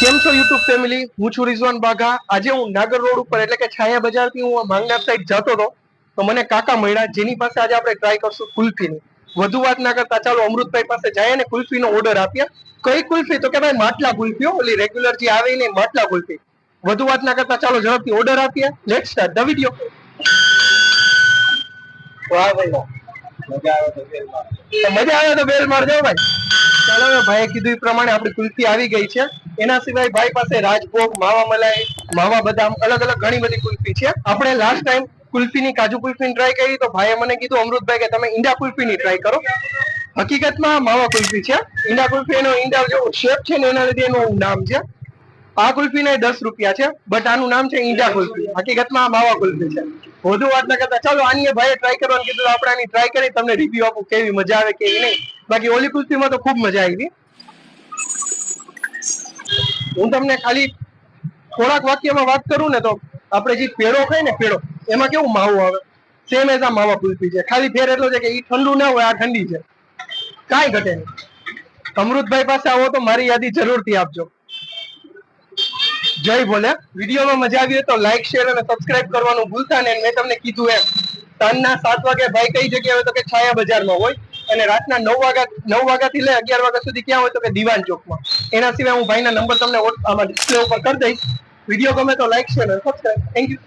કેમ છો YouTube family? હું છું રિઝવાન બાઘા. આજે હું નાગર રોડ ઉપર એટલે કે છાયા બજારથી હું માંગનાથ સાઈડ જતો હતો. તો મને કાકા મળ્યા જેની પાસે આજે આપણે ટ્રાય કરશું કુલ્ફીની. વધુ વાત ના કરતા ચાલો અમૃતભાઈ પાસે જાય અને કુલ્ફીનો ઓર્ડર આપીએ. કઈ કુલ્ફી? તો કે ભાઈ માટલા કુલ્ફી હો, ઓલી રેગ્યુલર જે આવે ને માટલા કુલ્ફી. વધુ વાત ના કરતા ચાલો ઝડપથી ઓર્ડર આપીએ. લેટ સ્ટાર્ટ ધ વિડિયો વાહ ભાઈ વાહ. તો મજા આવે તો બેલ મારજો ભાઈ. ચાલો હવે કીધું એ પ્રમાણે આપણી કુલ્ફી આવી ગઈ છે. એના સિવાય ભાઈ પાસે રાજભોગ, માવા મલાઈ, માવા બદામ, અલગ અલગ ઘણી બધી કુલ્ફી છે. આપણે લાસ્ટ ટાઈમ કુલ્ફીની કાજુ કુલ્ફીની ટ્રાય કરી તો ભાઈએ મને કીધું, અમૃતભાઈ, કે તમે ઈંડા કુલ્ફીની ટ્રાય કરો. હકીકતમાં માવા કુલ્ફી છે. ઈંડા કુલ્ફી એનો ઈંડા જેવો શેપ છે ને એના લીધે એનું નામ છે. આ કુલ્ફી ને દસ રૂપિયા છે બટ આનું નામ છે ઈંડા કુલ્ફી. હકીકતમાં આ માવા કુલ્ફી છે. વધુ વાત ના કરતા, ચાલો, આની ભાઈએ ટ્રાય કરવાનું કીધું આપણે આની ટ્રાય કરી, તમને રિવ્યુ આપું, કેવી, મજા આવે કેવી નહીં? બાકી ઓલી કુલ્ફીમાં તો ખૂબ મજા આવી હું તમને ખાલી થોડાક વાક્યમાં વાત કરું ને તો આપણે જે પેડો ખાય ને પેડો, એમાં કેવું માવો આવે? સેમ એઝ આ માવા કુલ્ફી છે. ખાલી ફેર એટલો છે કે એ ઠંડુ ના હોય, આ ઠંડી છે. કાંઈ ઘટે નહીં. અમૃતભાઈ પાસે આવો તો મારી યાદી જરૂરથી આપજો. જય ભોલે. વિડીયોમાં મજા આવી તો લાઈક શેર અને સબસ્ક્રાઇબ કરવાનું ભૂલતા નહીં. મેં તમને કીધું એમ. સાંજના સાત વાગે ભાઈ કઈ જગ્યાએ તો કે છાયા બજારમાં હોય. અને રાતના નવ વાગ્યા, નવ વાગ્યાથી લઈ અગિયાર વાગ્યા સુધી ક્યાં હોય તો કે દિવાન ચોકમાં. એના સિવાય હું ભાઈના નંબર તમને આમાં ડિસ્પ્લે ઉપર કરી દઈશ. વીડિયો ગમે તો લાઈક શેર અને સબસ્ક્રાઈબ થેન્ક યુ